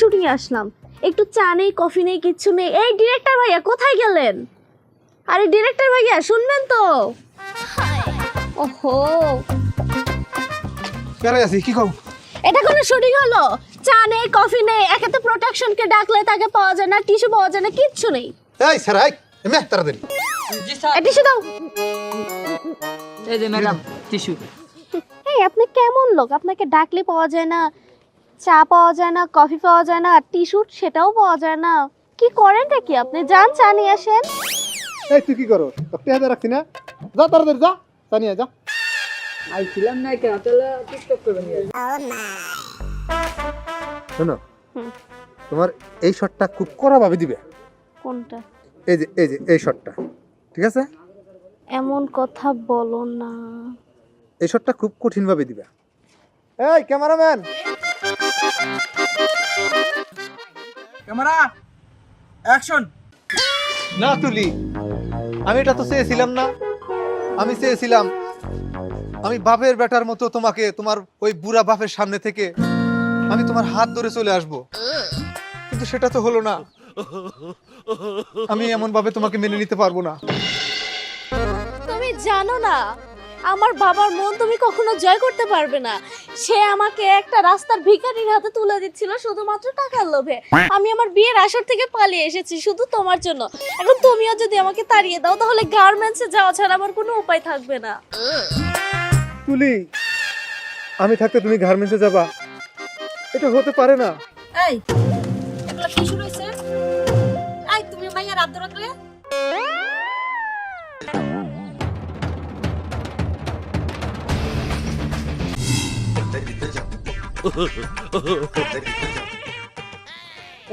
Shooting এ আসলাম। একটু চা নেই কফি নেই কিচ্ছু নেই। এই ডিরেক্টর ভাইয়া কোথায় গেলেন? আরে ডিরেক্টর ভাইয়া শুনবেন তো। ওহো। কেন আছি কি কও এটা কোনো শুটিং হলো? চা নেই কফি নেই একে তো প্রোটেকশনকে ডাকলে তাকে পাওয়া যায় না টিস্যু পাওয়া যায় না কিচ্ছু নেই। এই স্যার এই তাড়াতাড়ি টিস্যু দাও। এই যে ম্যাডাম টিস্যু। এই আপনি কেমন লোক? আপনাকে ডাকলে পাওয়া যায় না চা পাওয়া যায় না কফি পাওয়া যায় না টিস্যু সেটাও পাওয়া যায় না। কি করেনটা কি আপনি? যান চা নিয়ে আসেন। এই তুই কি করো হাতে রাখছি না? যা তাড়াতাড়ি যা জানিয়ে যা। আইছিলাম না কেন? তাহলে টিকটক করবেন শোনো হুম। তোমার এই শটটা খুব কড়া ভাবে দিবে। কোনটা? এই যে এই যে এই শটটা। ঠিক আছে? এমন কথা বলো না। এই শটটা খুব কঠিন ভাবে দিবে। এই ক্যামেরাম্যান! ক্যামেরা অ্যাকশন না তুলি। আমি এটা তো চেয়েছিলাম না। আমি চেয়েছিলাম আমি বাপের বেটার মতো তোমাকে তোমার ওই বুড়া বাপের সামনে থেকে আমি তোমার হাত ধরে চলে আসব। কিন্তু সেটা তো হলো না। আমি এমন ভাবে তোমাকে মেনে নিতে পারব না। তুমি জানো না আমার বাবার মন তুমি কখনো জয় করতে পারবে না। সে আমাকে একটা রাস্তার ভিখারির হাতে তুলে দিচ্ছিল শুধুমাত্র টাকার লোভে। আমি আমার বিয়ের আসর থেকে পালিয়ে এসেছি শুধু তোমার জন্য। এখন তুমিও যদি আমাকে তাড়িয়ে দাও তাহলে গার্মেন্টসে যাওয়া ছাড়া আমার কোনো উপায় থাকবে না। তুলি আমি থাকতে তুমি গার্মেন্টসে যাবা। এটা হতে পারে না। এই এগুলো কি শুরু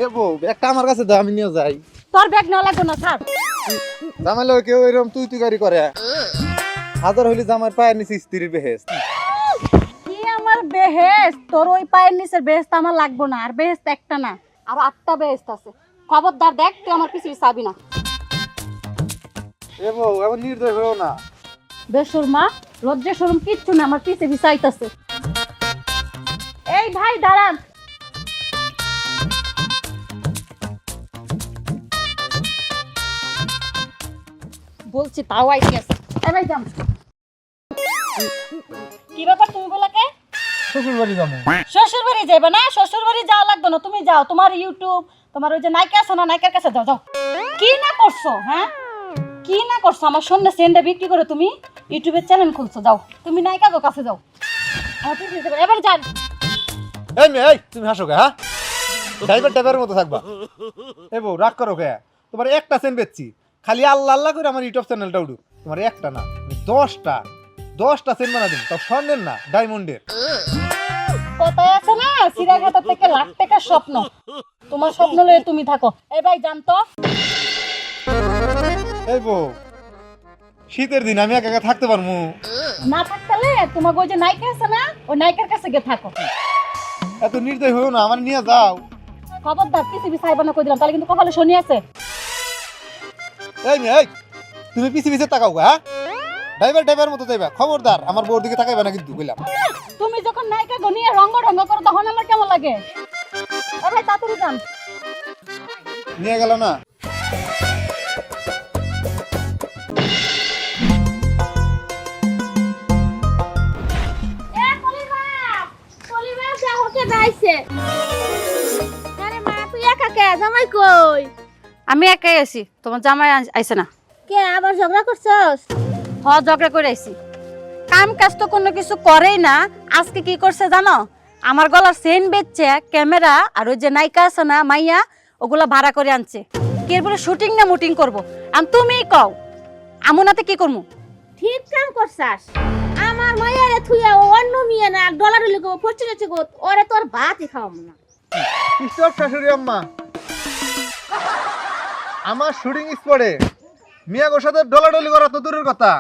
এ বউ একটা আমার কাছে দাও আমি নিয়ে যাই। তোর ব্যাগ না লাগবে না স্যার জামাইলে কেউ এরকম তুই তুই গাড়ি করে। হাজার হইলে জামার পায়ের নিচে স্ত্রীর বেহেস কি আমার বেহেস তোর ওই পায়ের নিচের বেহেস্ত আমার লাগবো না আর একটা না আর আটটা আছে। খবরদার দেখ তুই আমার পিছু চাবি না। এ বউ এমন নির্দয় হয়েও না। বেসুর মা লজ্জা সরম কিচ্ছু না আমার পিছে বিচাইতেছে এই ভাই দাঁড়ান। বলছি তাও আইসি আছে এবার যাম কি ব্যাপার তুমি বলাকে? শ্বশুর বাড়ি যাব। শ্বশুর বাড়ি না? শ্বশুর বাড়ি যাওয়া লাগবে না। তুমি যাও। তোমার ইউটিউব তোমার ওই যে নায়িকা আছে না নায়িকার কাছে যাও যাও। কি না করছ হ্যাঁ? কি না করছ? আমার সন্ধ্যে সেন্ডে বিক্রি করে তুমি। ইউটিউবের চ্যানেল খুলছো যাও। তুমি নায়িকা গো কাছে যাও। এবার যান। এই মেয়ে এই তুমি হাসো কে হ্যাঁ? ড্রাইভার ড্রাইভারের মতো থাকবা। এ বউ রাগ করো কে তোমার একটা সেন বেচছি। খালি আল্লাহ আল্লাহ করে আমার ইউটিউব চ্যানেলটা উঠুক তোমার একটা না দশটা দশটা সেন বানা দিন তাও স্বর্ণের না ডায়মন্ডের। কোথায় আছে না? সিরাঘাটা থেকে লাখ টাকার স্বপ্ন। তোমার স্বপ্ন লয়ে তুমি থাকো। এই ভাই জানতো? এই বউ শীতের দিন আমি একা একা থাকতে পারব না থাকতে তোমার ওই যে নায়িকা আছে না ওই নায়িকার কাছে গিয়ে থাকো। এত নির্দয় হয়েও না আমার নিয়ে যাও। খবরদার পৃথিবী সাইবানা কই দিলাম তাহলে কিন্তু কপালে শনি আছে। এই মেয়ে এই তুমি পিছে পিছে তাকাও গা, হ্যাঁ? ড্রাইভার ড্রাইভার মতো যাইবা খবরদার আমার বউর দিকে তাকাইবা না কিন্তু কইলাম তুমি যখন নায়িকা গনিয়ে রঙ্গ রঙ্গ করো তখন আমার কেমন লাগে? এ ভাই তাড়াতাড়ি যান। নিয়ে গেল না? যাওকে আরে মা তুই একা কে? জামাই কই? আমি একাই আছি তোমার জামাই আইছে না। কে আবার ঝগড়া করছস? হ ঝগড়া করে আইছি। কাম কাজ তো কোনো কিছু করেই না আজকে কি করছে জানো? আমার গলার চেন বেচছে ক্যামেরা আর ওই যে নায়িকা আছে না মাইয়া ওগুলা ভাড়া করে আনছে। কি বলে শুটিং না মুটিং করব? আর তুমি কও আমুনাতে কি করমু? ঠিক কাম করছাস? আমার মাইয়ারে থুইয়া ও অন্য মিয়া না ডলার লিখো ফচি গেছে গো, ওরে তোর ভাতই খাওয়াম না। স্টপ শাশুড়ি আম্মা? আমার শুটিং স্পটে মিয়া গোর সাথে ডলাডলি করা তো দূরের কথা।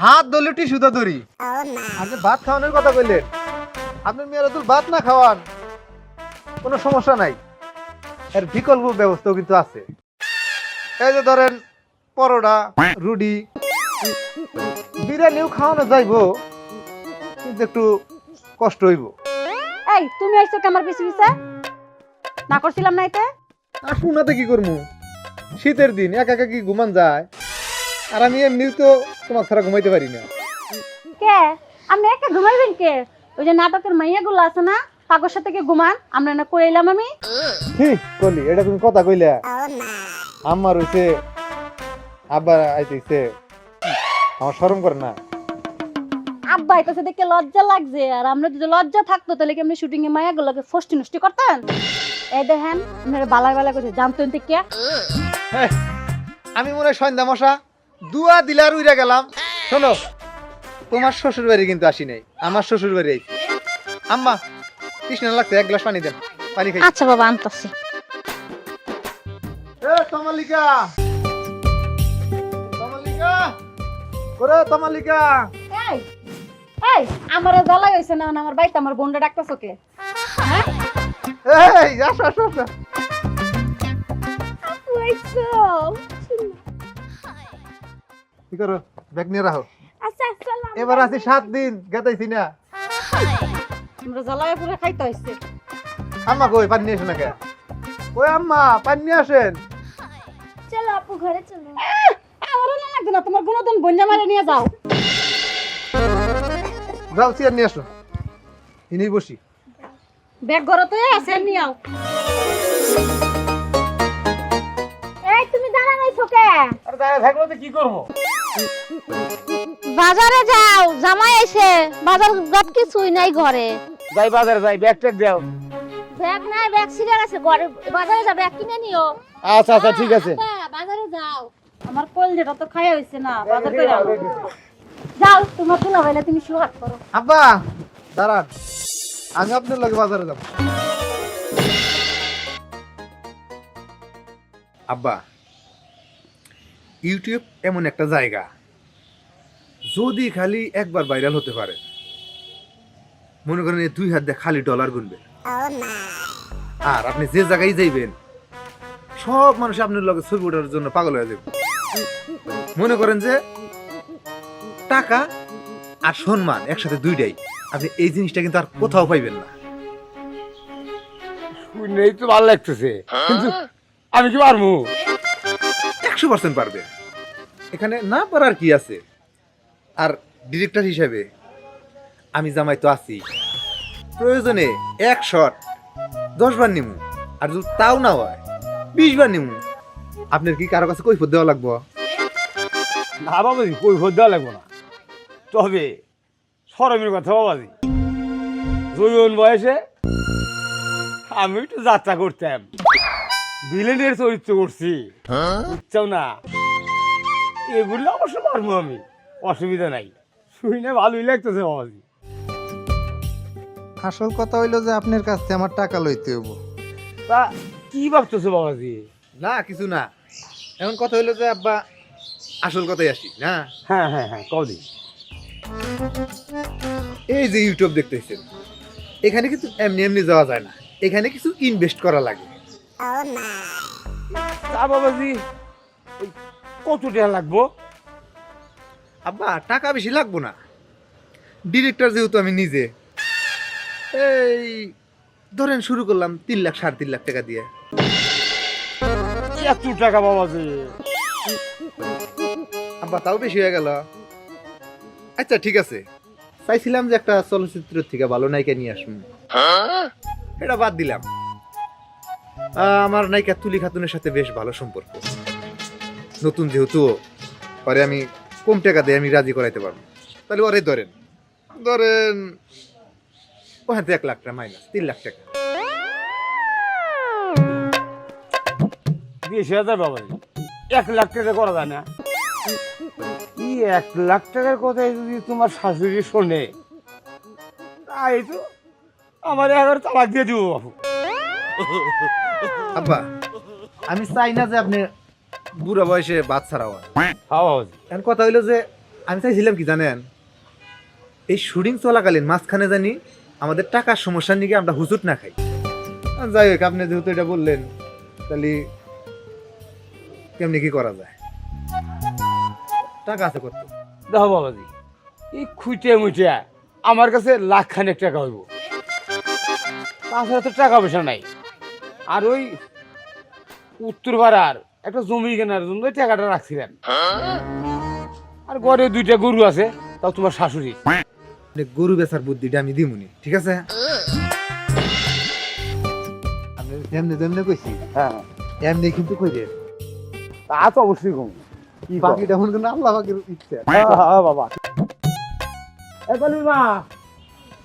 হাত ধরলে টিস্যু তো ধরি। আপনি ভাত খাওয়ানোর কথা কইলেন। আপনি মেয়েরা তো ভাত না খাওয়ান, কোনো সমস্যা নাই। এর বিকল্প ব্যবস্থাও কিন্তু আছে। এই যে ধরেন পরোটা, রুটি বিরিয়ানিও খাওয়ানো যাইবো কিন্তু একটু কষ্ট হইব। এই তুমি আইছো কি আমার পিছু পিছে? না করছিলাম না এতে? আর শোনাতে কি করব শীতের দিন একা একা কি ঘুমান যায়? আর আমি এমনিও তো তোমার ছাড়া ঘুমাইতে পারি না। কে? আপনি একা ঘুমাইবেন কে? ওই যে নাটকের মাইয়াগুলো আছে না তাগর সাথে কি ঘুমান? আমরা না কইলাম আমি? হি কলি এটা তুমি কথা কইলা। আমার হইছে আবার আইতেছে। আমার শরম করে না। আব্বা এটা দেখে লজ্জা লাগছে। আর আমরা যদি লজ্জা থাকতো তাহলে কি আপনি শুটিং এ মায়াগুলোকে ফষ্টি নষ্টি করতেন? এই দেখেন আপনারা বালা বালা করে জানতেন তো কে আমি মনে হয় সন্ধ্যা মশা দুয়া দিলে আর উইরা গেলাম। শোনো তোমার শ্বশুর বাড়ি কিন্তু আসি নাই আমার শ্বশুর বাড়ি আইছি। আম্মা কৃষ্ণ লাগছে এক গ্লাস পানি দেন পানি খাই। আচ্ছা বাবা আনতাছি। এ তমালিকা করে তমালিকা। এই এই আমার জ্বালা হইছে না আমার বাইতে আমার বোনটা ডাকতাছ কে? এই আসো আসো আসো। কি করো? ব্যাগ নিয়ে রাখো। আচ্ছা এবার আছি সাত দিন গেতাইছি না। আমরা জ্বালায় পুরো খাইতে হইছে। আম্মা কই পানি নিয়ে আসো না কে? ওই আম্মা পানি নিয়ে আসেন। চলো আপু ঘরে চলো। আমার না লাগবে না তোমার গুণদন বঞ্জা মারে নিয়ে যাও। যাও চেয়ার নিয়ে আসো। ইনি বসি। ব্যাগ ঘরতে আছে নিয়ে আও। এই তুমি জানা নাই ছোকে আরে দাদা থাকলে তো কি করব? বাজারে যাও জামাই এসে। বাজার গপ কিছুই নাই ঘরে। যাই বাজারে যাই ব্যাগ ট্যাগ দাও। ব্যাগ নাই ব্যাগ ছিঁড়ে আছে ঘরে বাজারে যা ব্যাগ কিনে নিও। আচ্ছা আচ্ছা ঠিক আছে। বাজারে যাও। আমার কল যেটা তো খাইয়া হইছে না বাজার করে যাও তোমার তুলা তুমি করো। আব্বা দাঁড়ান। আমি আপনার লগে বাজারে যাব। আব্বা ইউটিউব এমন একটা জায়গা যদি খালি একবার ভাইরাল হতে পারে মনে করেন এই দুই হাত দিয়ে খালি ডলার গুনবে। আর আপনি যে জায়গায় যাইবেন সব মানুষ আপনার লগে ছবি ওঠার জন্য পাগল হয়ে যাবে। মনে করেন যে টাকা আর সম্মান একসাথে দুইটাই। আপনি এই জিনিসটা কিন্তু আর কোথাও পাইবেন না। শুনেই তো ভালো লাগতেছে। কিন্তু আমি কি পারব? একশো পার্সেন্ট পারবে। এখানে না পারার কি আছে? আর ডিরেক্টর হিসেবে আমি জামাই তো আছি। প্রয়োজনে এক শট দশ বার নিমু। আর যদি তাও না হয় বিশ বার নিমু। আপনার কি কারও কাছে কৈফত দেওয়া লাগবো? না বাবাজি কই ভোট দেওয়া লাগবো না। তবে সরমের কথা বাবাজি জৈবন বয়সে আমি একটু যাত্রা করতাম। ভিলেনের চরিত্র করছি। বুঝছাও না? এগুলো অবশ্য পারব আমি। অসুবিধা নাই। শুনে ভালোই লাগতেছে বাবাজি আসল কথা হইল যে আপনার কাছ থেকে আমার টাকা লইতে হব তা কি ভাবতেছো বাবাজি না কিছু না। এমন কথা হইল যে আব্বা আসল কথাই আসি না? হ্যাঁ হ্যাঁ হ্যাঁ কদি এই যে ইউটিউব দেখতেছেন এখানে কিন্তু এমনি এমনি যাওয়া যায় না। এখানে কিছু ইনভেস্ট করা লাগে। তা বাবাজি ওই কত টাকা লাগবো? আব্বা টাকা বেশি লাগবো না। ডিরেক্টর যেহেতু আমি নিজে এই ধরেন শুরু করলাম তিন লাখ সাড়ে তিন লাখ টাকা দিয়ে। এত টাকা বাবাজি। আব্বা, তাও বেশি হয়ে গেল। আচ্ছা ঠিক আছে। চাইছিলাম যে একটা চলচ্চিত্র থেকে ভালো নায়িকা নিয়ে আসুন। এটা বাদ দিলাম। আমার নায়িকা তুলি খাতুনের সাথে বেশ ভালো সম্পর্ক। নতুন যেহেতু, পরে আমি কম টাকা দিয়ে আমি রাজি করাইতে পারব। তাহলে ওরে ধরেন। ধরেন, ওখান থেকে এক লাখ টাকা মাইনাস, তিন লাখ টাকা। বিশ হাজার বাবাজি এক লাখ টাকা করা যায় না। এই এক লাখ টাকার কথাই যদি তোমার শাশুড়ি শোনে? তাই তো আমার এগারো তালাক দিয়ে দিব বাবু আব্বা আমি চাই না যে আপনি বুড়া বয়সে বাদ ছাড়া হন। হ্যাঁ এখন কথা হইল যে আমি চাইছিলাম কি জানেন? এই শুটিং চলাকালীন মাঝখানে জানি আমাদের টাকার সমস্যা নিয়ে আমরা হুজুট না খাই। যাই হোক আপনি যেহেতু এটা বললেন তাহলে কেমনি কি করা যায়? টাকা আছে কত? দেখো বাবাজি এই খুঁটে মুটে আমার কাছে লাখ খানেক টাকা হইব। তাছাড়া তো টাকা পয়সা নাই। আর ওই উত্তর পাড়ার একটা জমি কেনার জন্য ওই টাকাটা রাখছিলেন। আর ঘরে দুইটা গরু আছে তাও তোমার শাশুড়ি। মানে গরু বেচার বুদ্ধিটা আমি দিমুনি ঠিক আছে? আমি যেমনি যেমনি কইছি হ্যাঁ। এমনি কিন্তু কই দে তা তো অবশ্যই কম কি? বাকিটা মনে করেন আল্লাহ পাকের ইচ্ছা। হ্যাঁ, হ্যাঁ, বাবা। এ কলিমা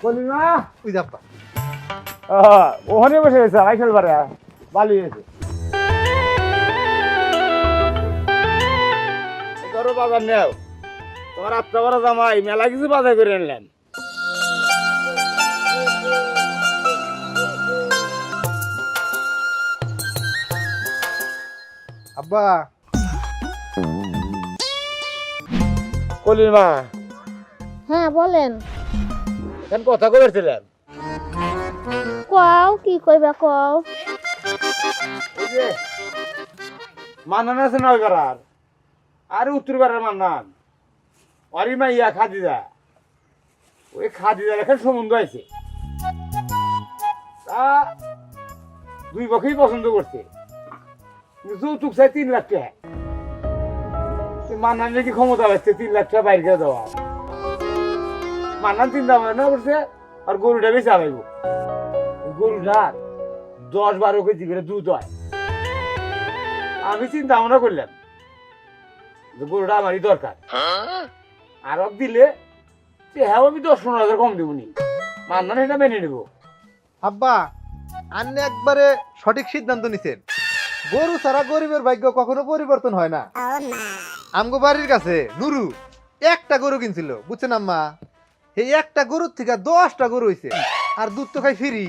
কলিমা। ওই যাপ্পা ওখানে বসে গেছে আইসেল বারে। বালি গেছে বাজার নেও। তোমার আত্মা বড় জামাই মেলা কিছু বাজার করে আনলেন আব্বা। কলিমা হ্যাঁ বলেন। কেন কথা কইছিলেন কও কি কইবা কও। মান্নান আছে নয় পাড়ার আর উত্তর পাড়ার মান্নান। অরি মাইয়া খাদিজা। ওই খাদিজার এখন সম্বন্ধ আছে। তা দুই পক্ষেই পছন্দ করছে। যৌতুক চাই তিন লাখ টাকা। সে মান্নান নাকি ক্ষমতা পাচ্ছে তিন লাখ টাকা বাইরে করে দেওয়া। মান্নান চিন্তা ভাবনা করছে, আর গরুটা বেশি আলাইব গরুটার দশ বারো কেজি করে দুধ হয়। আমি চিন্তা ভাবনা করলাম যে গরুটা আমারই দরকার। আর দিলে হ্যাঁ আমি দশ পনেরো হাজার কম দেবনি মান্নান এটা মেনে নেব। আব্বা, আন্নে একবারে সঠিক সিদ্ধান্ত নিছেন। গরু ছাড়া গরিবের ভাগ্য কখনো পরিবর্তন হয় না। আমগো বাড়ির কাছে নুরু একটা গরু কিনছিল বুঝছেন আম্মা? এই একটা গরুর থেকে দশটা গরু হইছে আর দুধ তো খাই ফিরি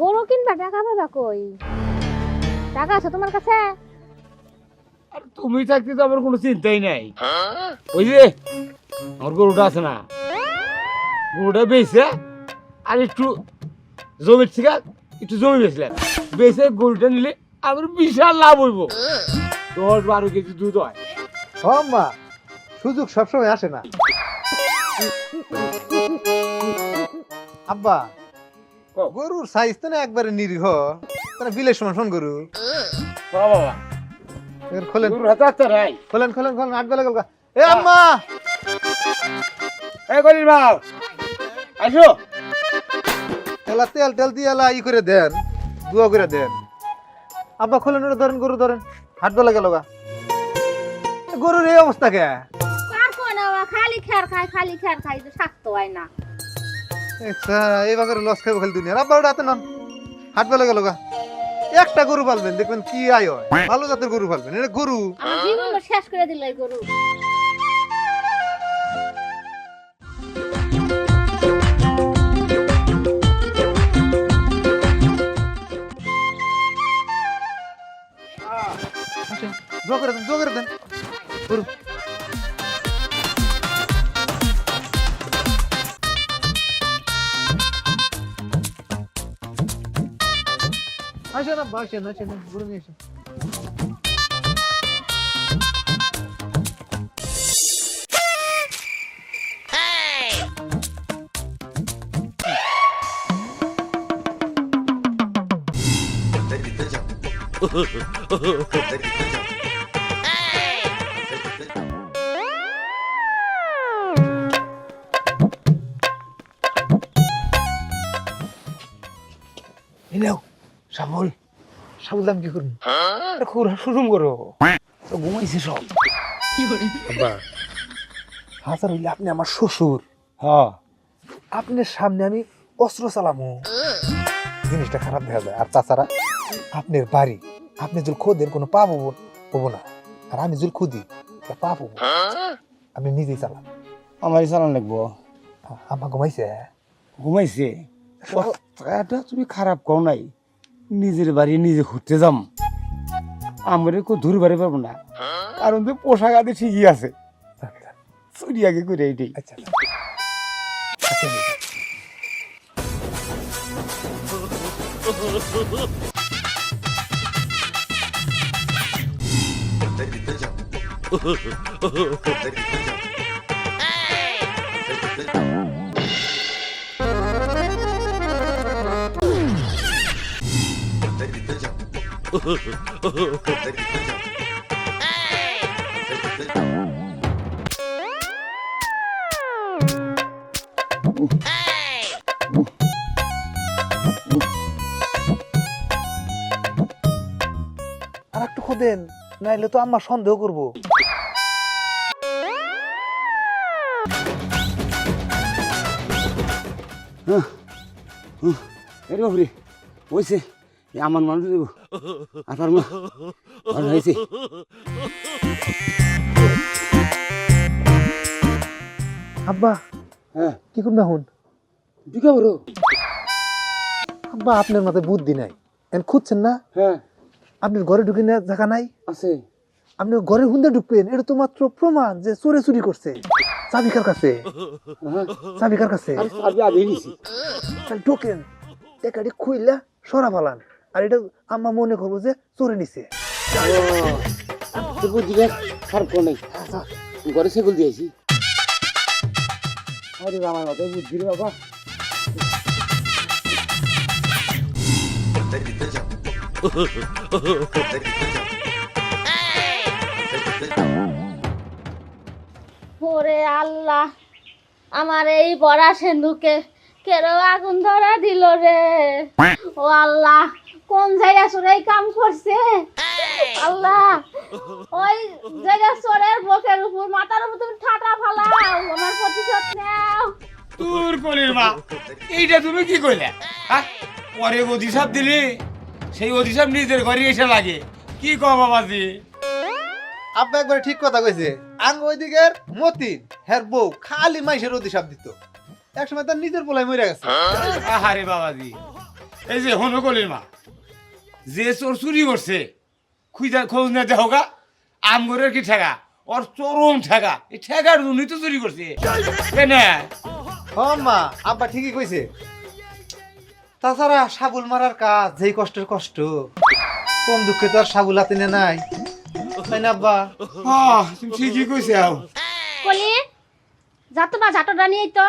গরু কিনবা টাকা পাবা কই? টাকা আছে তোমার কাছে? আর তুমি থাকতে তো আমার কোনো চিন্তাই নাই। ওই যে আমার গরুটা আছে না গরুটা বেচে আর একটু জমির থেকে একটু জমি বেচলেন বেচে গরুটা নিলে আমার বিশাল লাভ হইব। দশ বারো কেজি দুধ হয়। হ মা। সুযোগ সবসময় আসে না। আব্বা গরুর সাইজ তো না একবারে নিরীহ। মানে বিলের সমান সমান গরু। বাবা। খোলেন। গরুর খোলেন খোলেন খোলেন আট বেলা গেল এ আম্মা! এই কলির বাপ আসো। এলা তেল তেল দিয়ে এলা ই করে দেন। দুয়া করে দেন। আব্বা খোলেন ওটা ধরেন গরু ধরেন। হাট বেলা গেল গা। গরুর এই অবস্থা কে? খালি খের খাই খালি খের খাই যে স্বাস্থ্য হয় না। আচ্ছা এই বাগারে লস খাইব খালি দুনিয়া আব্বা ওটা হাতে নন। হাট বেলা গেল গা। একটা গরু পালবেন দেখবেন কি আয় হয়। ভালো জাতের গরু পালবেন এটা গরু। আমার জীবন শেষ করে দিল এই গরু। আসেন দোয়া করে দেন দোয়া করে দেন গরু আসেন আব্বা সাবল কি করুন খুব শুরুম করো। তো ঘুমাইছে সব। হাজার হইলে আপনি আমার শ্বশুর। হ্যাঁ। আপনার সামনে আমি অস্ত্র চালামো। জিনিসটা খারাপ দেখা যায়। আর তাছাড়া আপনার বাড়ি আপনি যদি খোদেন কোনো পা পাবো পাবো না। আর আমি যদি খুদি তা পা পাবো আপনি নিজেই চালান। আমারই চালান লাগবো। আমার ঘুমাইছে? ঘুমাইছে? এটা তুমি খারাপ কর নাই। নিজের বাড়ি নিজে ঘুরতে যাম। আমরা কেউ দূর বাড়ি পারব না। কারণ তো পোশাক আদি ঠিকই আছে। আচ্ছা। চুরি আগে করে আচ্ছা আচ্ছা।, আচ্ছা, আচ্ছা। আর একটু খোদেন নাইলে তো আম্মা সন্দেহ করব। এর বাবরে ওইছে এ আমার মানুষ দেবো আর পারব হয়েছে। আব্বা হ্যাঁ। কি করবে এখন? ঢুকে বড় আব্বা আপনার মাথায় বুদ্ধি নাই। এন খুঁজছেন না? হ্যাঁ। আপনার ঘরে ঢুকে নেওয়ার জায়গা নাই? আছে। আপনি ঘরে হুন্দে ঢুকবেন এটা তো মাত্র প্রমাণ যে চোরে চুরি করছে। চাবিকার কাছে? হ্যাঁ। চাবিকার কাছে? ঢোকেন। টেকাটি খুইলা সরা ফালান। আর এটা আম্মা মনে করব যে চোরে নিছে। ঘরে সেগুল দিয়েছি। আরে আমার মাথায় বুদ্ধি রে বাবা। ওরে আল্লাহ আমার এই বড়া সেন্দুকে কেন আগুন ধরা দিল রে। ও আল্লাহ কোন জায়গা চোরাই কাম করছে? আল্লাহ ওই জায়গা চোরের বুকের উপর মাথার উপর তুমি ঠাটা ফালাও আমার প্রতিশোধ নাও। তোর কলির মা এইটা তুমি কি কইলে? হ্যাঁ? পরে অধিসাপ দিলি সেই অধিসাপ নিজের ঘরে এসে লাগে। কি কম বাবাজি? আব্বা একবার ঠিক কথা কইছে আঙ্গ ওইদিকের মতি হের বউ খালি মাইসের অধিশাপ দিত। একসময় তার নিজের পোলাই মরে গেছে। আহারে বাবাজি এই যে হনু কলির মা যে চোর চুরি করছে খুঁজা খোঁজ না দেহ গা আমগরের কি ঠেকা ওর চরম ঠেকা এই ঠেকার জন্যই তো চুরি করছে। কেনে? মা আব্বা ঠিকই কইছে। তাছাড়া সাবুল মারার কাজ যেই কষ্টের কষ্ট কম দুঃখে তো আর সাবুল হাতে নে নাই। তাই না আব্বা? হ্যাঁ তুমি ঠিকই কইছে আও। কলি যা তো মা ঝাঁটোটা নিয়ে তো।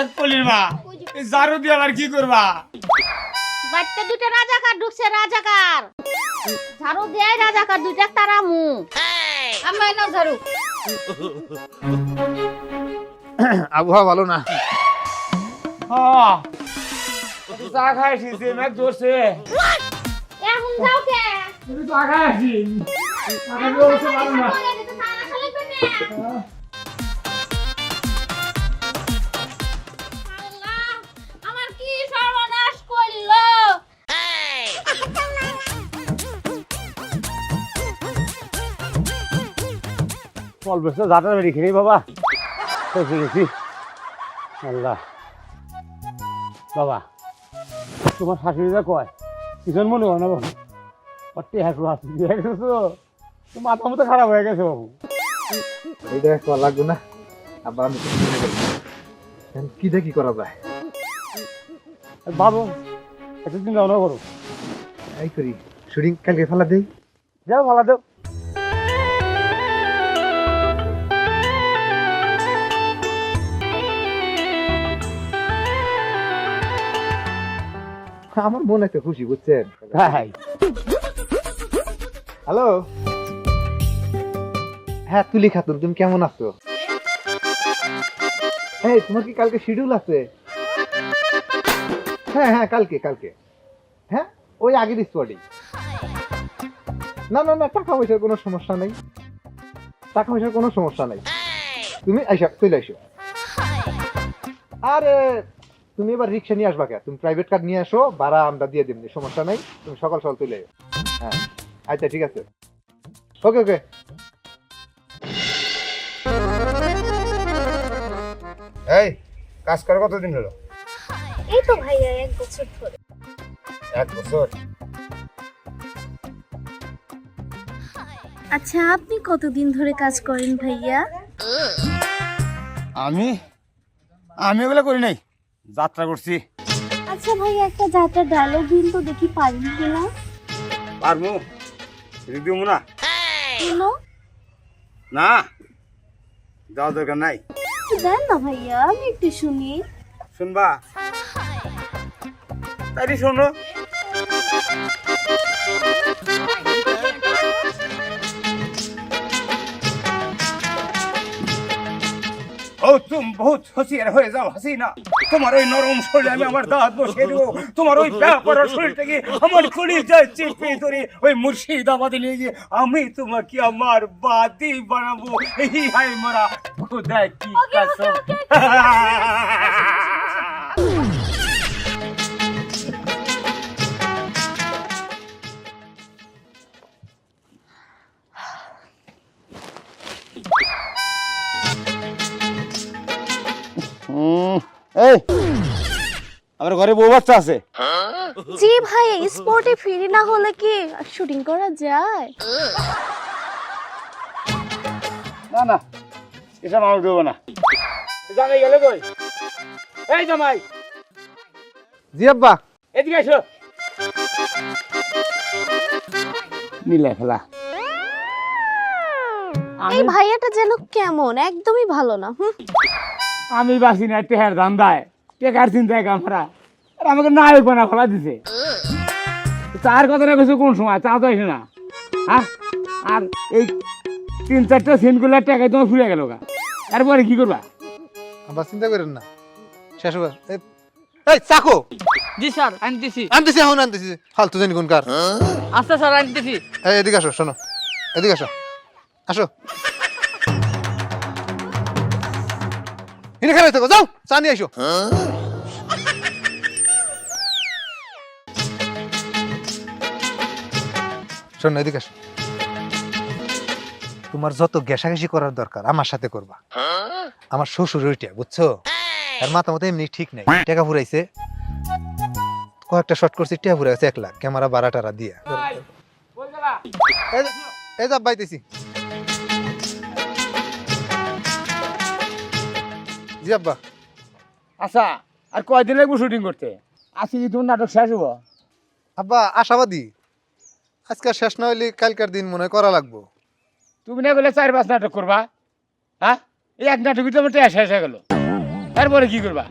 এক কলির মা এই জারু দিয়ে আবার কি করবা? বাড়িতে দুটো রাজাকার ঢুকছে রাজাকার। ঝাড়ু দেয় রাজাকার দুইটা তারা মু আমার নাও ঝাড়ু। আবহাওয়া ভালো না? হ্যাঁ। চা খাইছি যে ম্যাচ ধরছে। এখন যাও কে? তুমি চা খাইছি আমি ফল বেসতে যাটার বাড়ি খেয়ে বাবা ফেসে গেছি আল্লাহ বাবা তোমার শাশুড়িরা কয়? কিষণ মনে হয় না বাবু? অট্টি হাসু হাসু দিয়ে গেছো। তো মাথা মতো খারাপ হয়ে গেছে বাবু। এইটা একটু লাগবে না। আব্বা আমি করি কি দেখি করা যায়? বাবু একটু করো। এই করি। শুটিং কালকে ফেলা দেই। যাও ভালো দেও। আমার মনে একটা খুশি বুঝছেন? হ্যাঁ হ্যালো? হ্যাঁ তুলি খাতুন তুমি কেমন আছো? হ্যাঁ তোমার কি কালকে শিডিউল আছে? হ্যাঁ হ্যাঁ কালকে কালকে। হ্যাঁ ওই আগের স্পটে না না না টাকা পয়সার কোনো সমস্যা নেই। টাকা পয়সার কোনো সমস্যা নেই। তুমি আইসা চলে আইসো। আরে তুমি এবার রিক্সা নিয়ে আসবা কে? তুমি প্রাইভেট কার নিয়ে আসো ভাড়া আমরা দিয়ে দিবনি সমস্যা নাই। তুমি সকাল সকাল তুলে হ্যাঁ? আচ্ছা ঠিক আছে। ওকে ওকে এই কাজ করে কতদিন হলো? এই তো ভাইয়া এক বছর ধরে। এক বছর? আচ্ছা আপনি কতদিন ধরে কাজ করেন ভাইয়া? আমি? আমি এগুলো করি নাই। যাত্রা করছি। আচ্ছা ভাইয়া একটা যাত্রা ডায়লগ দিন তো দেখি পারেন কিনা পারমু দিব না? কেন? না। যাওয়া দরকার নাই। দেন না ভাইয়া আমি একটু শুনি। শুনবা? তাই শোনো। ও তুমি বহুত হসিয়ার হয়ে যাও হাসিনা তোমার ওই নরম শরীরে আমি আমার দাঁত বসিয়ে দেবো তোমার ওই শরীরটা শরীরটাকে আমার কুড়ি যায় চেপে ধরে ওই মুর্শিদাবাদে নিয়ে গিয়ে আমি তোমাকে আমার বাদি বানাবো এই হাই মারা খুদাই কি কসম এই। আমার ঘরে বউ বাচ্চা আছে। জি ভাই স্পোর্টে ফিরি না হলে কি শুটিং করা যায়? না না এসব আমার দেবো না। জামাই গেলে কই? এই জামাই। জি আব্বা। এদিকে এসো। মিলে ফেলা। এই ভাইয়াটা যেন কেমন একদমই ভালো না হুম। আমি বাসি না টেহার ধান্দায়। টেকার চিন্তায় কামরা। আর আমাকে নায়ক বানা ফেলা দিছে। তার কথা না কিছু কোন সময়? চা তো আসে না। হ্যাঁ? আর এই তিন চারটা সিনগুলো টাকায় তোমার ফুরে গেল গা। তারপরে কি করবা? আব্বা চিন্তা করেন না। শেষ হবে এই- চাকো! জি স্যার আনতেছি আনতেছি এখন আনতেছি। ফালতু জানি কোন কার। আচ্ছা স্যার আনতেছি এই এদিকে আসো শোনো। এদিকে আসো। আসো। এখানে খেলে থাকো যাও চা নিয়ে আসো। শোনো এদিকে আসো। তোমার যত ঘেঁষাঘেঁষি করার দরকার আমার সাথে করবা। আমার শ্বশুর ওইটা বুঝছ? আর মাথা মতো এমনি ঠিক নেই। টাকা ফুরাইছে। কয়েকটা শর্ট করছি টাকা ফুরাইছে এক লাখ। ক্যামেরা বারা টারা দিয়ে এই যা বাইতেছি জি আব্বা। আচ্ছা আর কয়দিন লাগবো শুটিং করতে? আজকে কি তোমার নাটক শেষ হব? আব্বা আশাবাদী। আজকে শেষ না হইলে কালকার দিন মনে হয় করা লাগবো। তুমি না বলে চার পাঁচ নাটক করবা হ্যাঁ? এই এক নাটকই তোমার টেয়া শেষ হয়ে গেল। তারপরে কি করবা?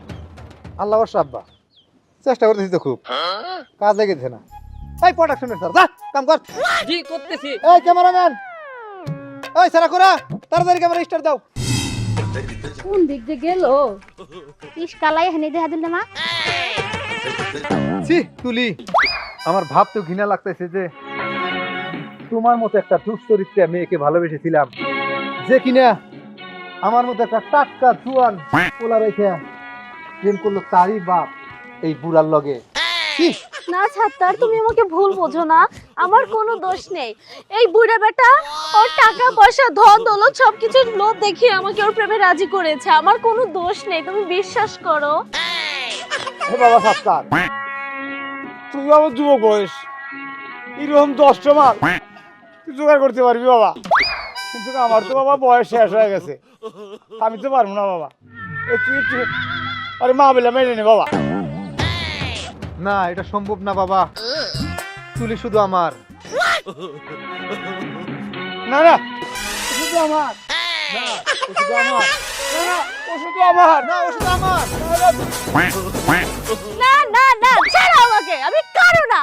আল্লাহ বর্ষ আব্বা। চেষ্টা করতেছি তো খুব। কাজ লেগেছে না। এই প্রোডাকশনের স্যার যা কাম কর। জি করতেছি এই ক্যামেরাম্যান এই সারা করা তাড়াতাড়ি ক্যামেরা স্টার্ট দাও। কোন দিক দিয়ে গেল? ইস কালাই হানি দেখা দিল মা। ছি তুলি। আমার ভাব তো ঘৃণা লাগতেছে যে তোমার মতো একটা দুশ্চরিত্রা মেয়েকে ভালোবেসেছিলাম। যে কিনা আমার মতো একটা টাটকা জুয়ান পোলা রেখে প্রেম করল তারই বাপ এই বুড়ার লগে। না ছাত্তার তুমি আমাকে ভুল বোঝো না। আমার কোনো দোষ নেই। এই বুড়া বেটা ওর টাকা পয়সা ধন দৌলত সবকিছুর লোভ দেখিয়ে আমাকে ওর প্রেমে রাজি করেছে। আমার কোনো দোষ নেই তুমি বিশ্বাস করো। বাবা সাত্তার তুমি আমার যুবক বয়স। এরকম দশটা মাল তুই জোগাড় করতে পারবি বাবা। কিন্তু আমার তো বাবা বয়স শেষ হয়ে গেছে। আমি তো পারব না বাবা। তুই আরে মা বলে মেনে নে বাবা। না এটা সম্ভব না বাবা। তুলি শুধু আমার। না না শুধু আমার না শুধু আমার। না না শুধু আমার। না শুধু আমার না না না ছাড়ো আমাকে আমি কারও না।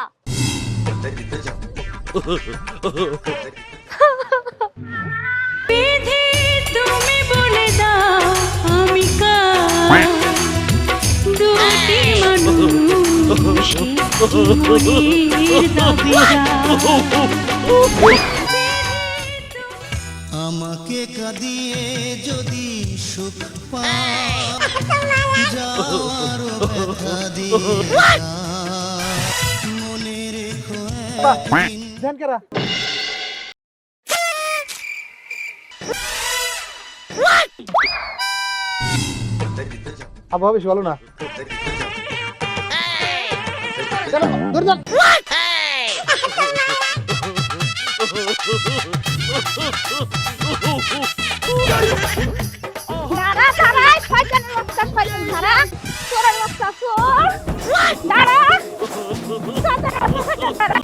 তুমি বলে দাও আমি কার? দুটি মানুষ। জীবনের দাবিদার আমাকে কাঁদিয়ে যদি সুখ পাও যাওয়ার ব্যথা দিয়ে যাও। রেখো ধ্যান কেরা আবহাওয়া বেশি ভালো না দাঁড়া দাঁড়া শয়তানের বাচ্চা শয়তান দাঁড়া। চোরের বাচ্চা চোর। দাঁড়া। শয়তানের শয়তান দাঁড়া।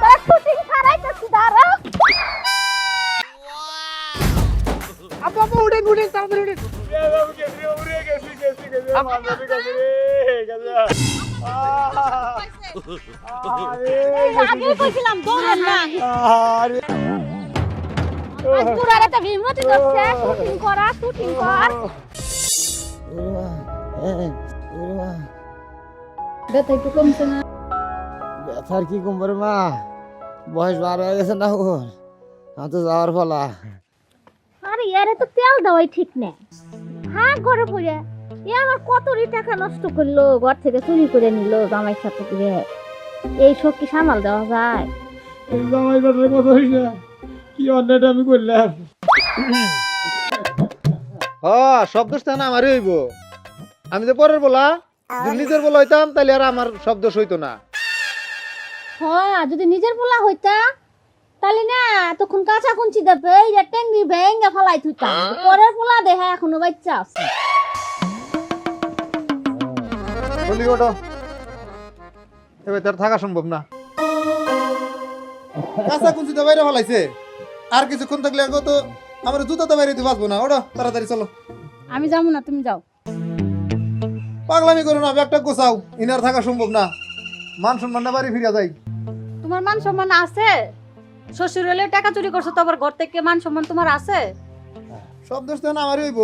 দাঁড়া শুটিং ছাড়াইতেছি দাঁড়া। আপু আপু উঠেন উঠেন তাড়াতাড়ি উঠেন। আগেই কইছিলাম দৌড়েন না। আরে। তোর আর বিমতি করছে শুটিং করা শুটিং কর। ব্যথা একটু কমছে না? ব্যথার কি কমবে মা? বয়স বার হয়ে গেছে না ওর। আমার তো যাওয়ার ফলা আরে ইয়ারে তো তেল দেওয়াই ঠিক নেই। হ্যাঁ ঘরে পড়ে। এ আমার কতরি টাকা নষ্ট করল ঘর থেকে চুরি করে নিল জামাই সাথে করে এই সব কি সামাল দেওয়া যায়? জামাই কথা হইছে কি আমি করলাম? হ সব দোষ আমারই হইব। আমি যে পরের বলা যদি নিজের বলা হইতাম তাহলে আর আমার সব দোষ হইতো না। হ্যাঁ যদি নিজের পোলা হইতা তাহলে না তখন কাঁচা কুঞ্চি দেবে এই যে টেঙ্গি ভেঙ্গে ফেলাই থুইতাম পরের পোলা দেহা এখনও বাচ্চা আছে। বলি ওটো। তার থাকা সম্ভব না। কাঁচা কুঞ্চি তো বাইরে ফেলাইছে। আর কিছুক্ষণ থাকলে আগে তো আমার জুতা তো বাইরে পারব না। ওটা তাড়াতাড়ি চলো। আমি যাব না তুমি যাও। পাগলামি করো না ব্যাগটা গোছাও। ইনার থাকা সম্ভব না। মান সম্মান না বাড়ি ফিরিয়া যাই। তোমার মান সম্মান আছে? শ্বশুর হলে টাকা চুরি করছ তো আবার ঘর থেকে মান সম্মান তোমার আছে? সব দোষ তখন আমারই হইব।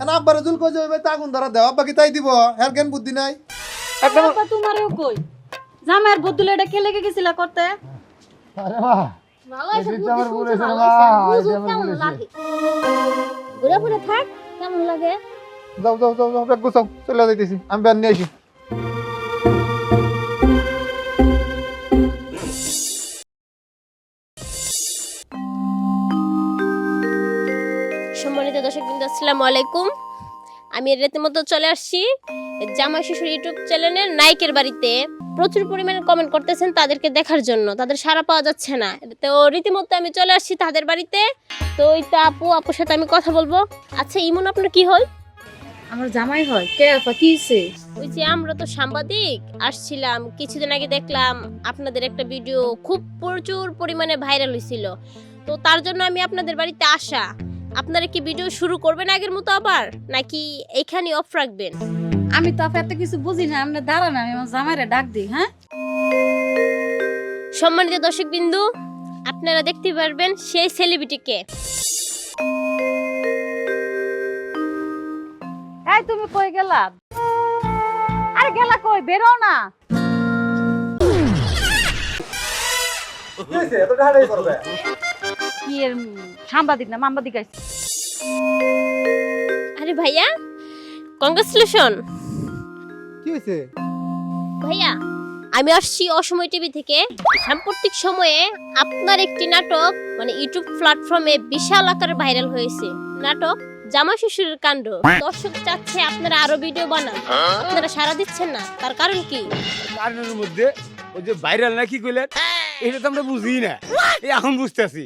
আব্বারে জুল কই যাবে তা আগুন ধরা দেও আব্বা কি তাই দিব? হের জ্ঞান বুদ্ধি নাই? একদম বাবা তোমারও কই? জামার বদলে এটা কে লেগে গেছিলা করতে? আরে মা ভালো আছে বুদ্ধি কেমন লাগে। ঘুরে ঘুরে থাক কেমন লাগে? যাও যাও যাও যাও ব্যাগ গুছাও চলে যাইতেছি আমি ব্যান নিয়ে আসি। সম্মানিত দর্শক বৃন্দ আসসালামু আলাইকুম। আমি রীতিমতো চলে আসছি জামাই শ্বশুর ইউটিউব চ্যানেলের নায়কের বাড়িতে। প্রচুর পরিমাণে কমেন্ট করতেছেন তাদেরকে দেখার জন্য। তাদের সারা পাওয়া যাচ্ছে না। তো রীতিমতো আমি চলে আসছি তাদের বাড়িতে। তো ওই তো আপু আপুর সাথে আমি কথা বলব। আচ্ছা ইমন আপনার কি হয় আমার জামাই হয় কে আপা কি হইছে? ওই যে আমরা তো সাংবাদিক আসছিলাম। কিছুদিন আগে দেখলাম আপনাদের একটা ভিডিও খুব প্রচুর পরিমাণে ভাইরাল হয়েছিল তো তার জন্য আমি আপনাদের বাড়িতে আসা। আপনারা কি ভিডিও শুরু করবেন আগের মতো আবার? নাকি এখানে অফ রাখবেন? আমি তো আপা এত কিছু বুঝি না আমরা দাঁড়ান আমি আমার জামাইরে ডাক দিই হ্যাঁ? সম্মানিত দর্শক বিন্দু আপনারা দেখতে পারবেন সেই সেলিব্রিটিকে এই তুমি কই গেলা? আরে গেলা কই? বেরো না। এত ঢাড়াই করবে কি এর সাংবাদিক না মাম্বাদিক আইছে। আরে ভাইয়া কংগ্রেচুলেশন কি হয়েছে ভাইয়া আমি আসছি অসময় টিভি থেকে। সাম্প্রতিক সময়ে আপনার একটি নাটক মানে ইউটিউব প্ল্যাটফর্মে বিশাল আকারে ভাইরাল হয়েছে। নাটক জামা শ্বশুরের কাণ্ড। দর্শক চাচ্ছে আপনারা আরও ভিডিও বানান। আপনারা সারা দিচ্ছেন না তার কারণ কি? কারণের মধ্যে ওই যে ভাইরাল না কি কইলেন? এটা তো আমরা বুঝি না। এখন বুঝতেছি।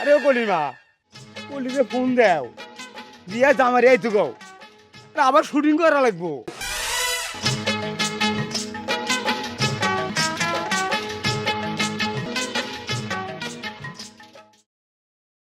আরে ও কলিমা কলিকে ফোন দাও। দিয়া জামারি আইতো গো। আবার শুটিং করা লাগবো।